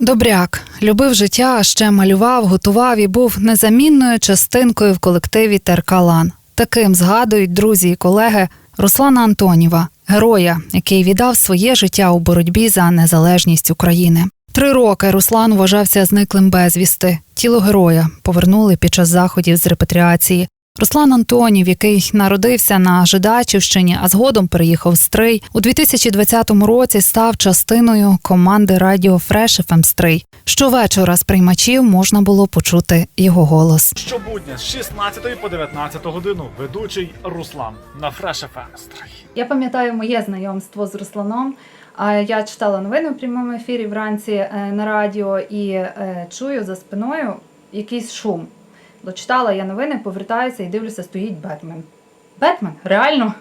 Добряк любив життя, ще малював, готував і був незамінною частинкою в колективі Теркалан. Таким згадують друзі і колеги Руслана Антоніва, героя, який віддав своє життя у боротьбі за незалежність України. Три роки Руслан вважався зниклим безвісти. Тіло героя повернули під час заходів з репатріації. Руслан Антонів, який народився на Жидачівщині, а згодом переїхав в Стрий, у 2020 році став частиною команди радіо Фреш ФМ Стрий. Щовечора з приймачів можна було почути його голос. Щобудня з 16 по 19 годину ведучий Руслан на Fresh FM Стрий. Я пам'ятаю моє знайомство з Русланом. А Я читала новини в прямому ефірі вранці е, на радіо і е, чую за спиною якийсь шум. Дочитала я новини, повертаюся і дивлюся, стоїть Бетмен. Бетмен, реально?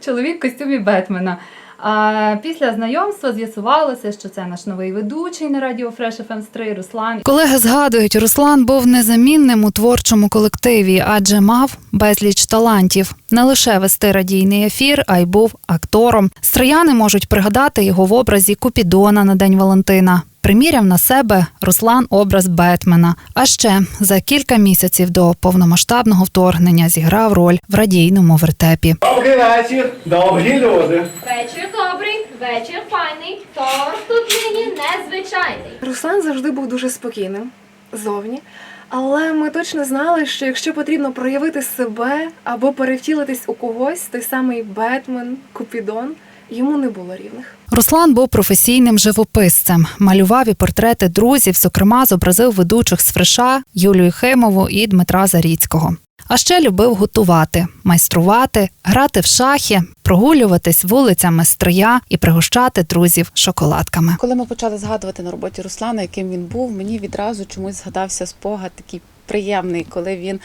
Чоловік в костюмі Бетмена. А після знайомства з'ясувалося, що це наш новий ведучий на радіо Fresh FM 3 Руслан. Колеги згадують, Руслан був незамінним у творчому колективі, адже мав безліч талантів. Не лише вести радійний ефір, а й був актором. Стрияни можуть пригадати його в образі Купідона на День Валентина. Приміряв на себе Руслан образ Бетмена. А ще за кілька місяців до повномасштабного вторгнення зіграв роль в радійному вертепі. Добрий вечір, добрі люди. Вечір добрий, вечір файний, торт тут нині незвичайний. Руслан завжди був дуже спокійним зовні. Але ми точно знали, що якщо потрібно проявити себе або перевтілитись у когось, той самий Бетмен, Купідон, йому не було рівних. Руслан був професійним живописцем, малював і портрети друзів, зокрема, зобразив ведучих з Фриша Юлію Химову і Дмитра Заріцького. А ще любив готувати, майструвати, грати в шахи, прогулюватись вулицями Стрия і пригощати друзів шоколадками. Коли ми почали згадувати на роботі Руслана, яким він був, мені відразу чомусь згадався спогад такий приємний, коли він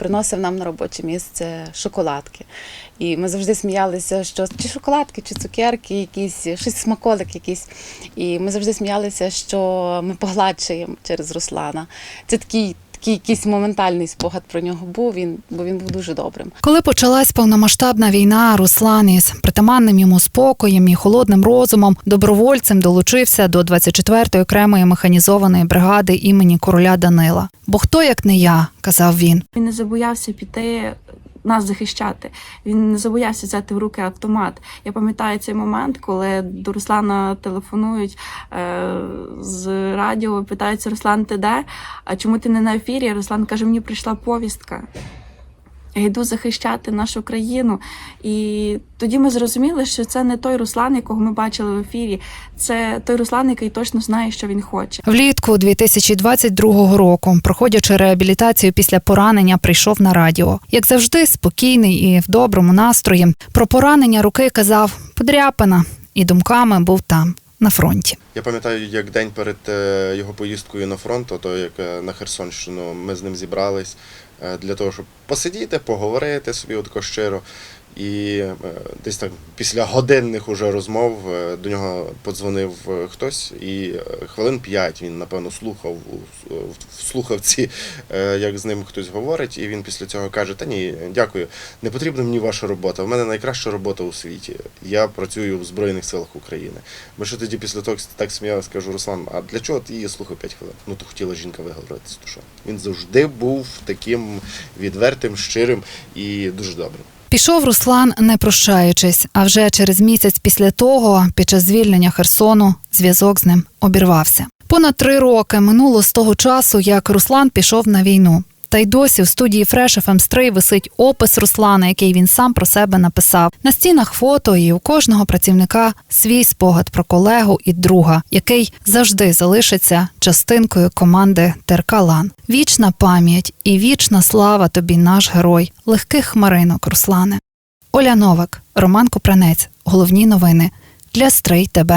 приносив нам на робоче місце шоколадки. І ми завжди сміялися, що чи шоколадки, чи цукерки, якісь щось смаколик якийсь. І ми завжди сміялися, що ми погладшуємо через Руслана. Це такий. Такий якийсь моментальний спогад про нього був. Він бо він був дуже добрим. Коли почалась повномасштабна війна, Руслан із притаманним йому спокоєм і холодним розумом добровольцем долучився до 24-ї окремої механізованої бригади імені короля Данила. Бо хто як не я, казав він. Він не забоявся піти нас захищати. Він не забоявся взяти в руки автомат. Я пам'ятаю цей момент, коли до Руслана телефонують е, з радіо, питаються Руслан, ти де? А чому ти не на ефірі? Руслан каже: мені прийшла повістка. Я йду захищати нашу країну. І тоді ми зрозуміли, що це не той Руслан, якого ми бачили в ефірі. Це той Руслан, який точно знає, що він хоче. Влітку 2022 року, проходячи реабілітацію після поранення, прийшов на радіо. Як завжди, спокійний і в доброму настрої. Про поранення руки казав подряпина, і думками був там, на фронті. Я пам'ятаю, як день перед е, його поїздкою на фронт, то як е, на Херсонщину ми з ним зібрались е, для того, щоб посидіти, поговорити собі отако щиро. І е, десь так після годинних уже розмов е, до нього подзвонив е, хтось, і хвилин п'ять він, напевно, слухав в слухавці, як з ним хтось говорить, і він після цього каже: Та ні, дякую, не потрібна мені ваша робота. В мене найкраща робота у світі. Я працюю в Збройних силах України. Ми ще тоді після того так сміялися, кажу, Руслан, а для чого ти її слухав 5 хвилин? Ну то хотіла жінка виговоритися, то що? Він завжди був таким відвертим, щирим і дуже добрим. Пішов Руслан, не прощаючись, а вже через місяць після того, під час звільнення Херсону, зв'язок з ним обірвався. Понад три роки минуло з того часу, як Руслан пішов на війну. Та й досі в студії Fresh FM Стрий висить опис Руслана, який він сам про себе написав. На стінах фото і у кожного працівника свій спогад про колегу і друга, який завжди залишиться частинкою команди Теркалан. Вічна пам'ять і вічна слава тобі, наш герой, легких хмаринок, Руслане. Оля Новак, Роман Копранець. Головні новини для Стрий ТБ.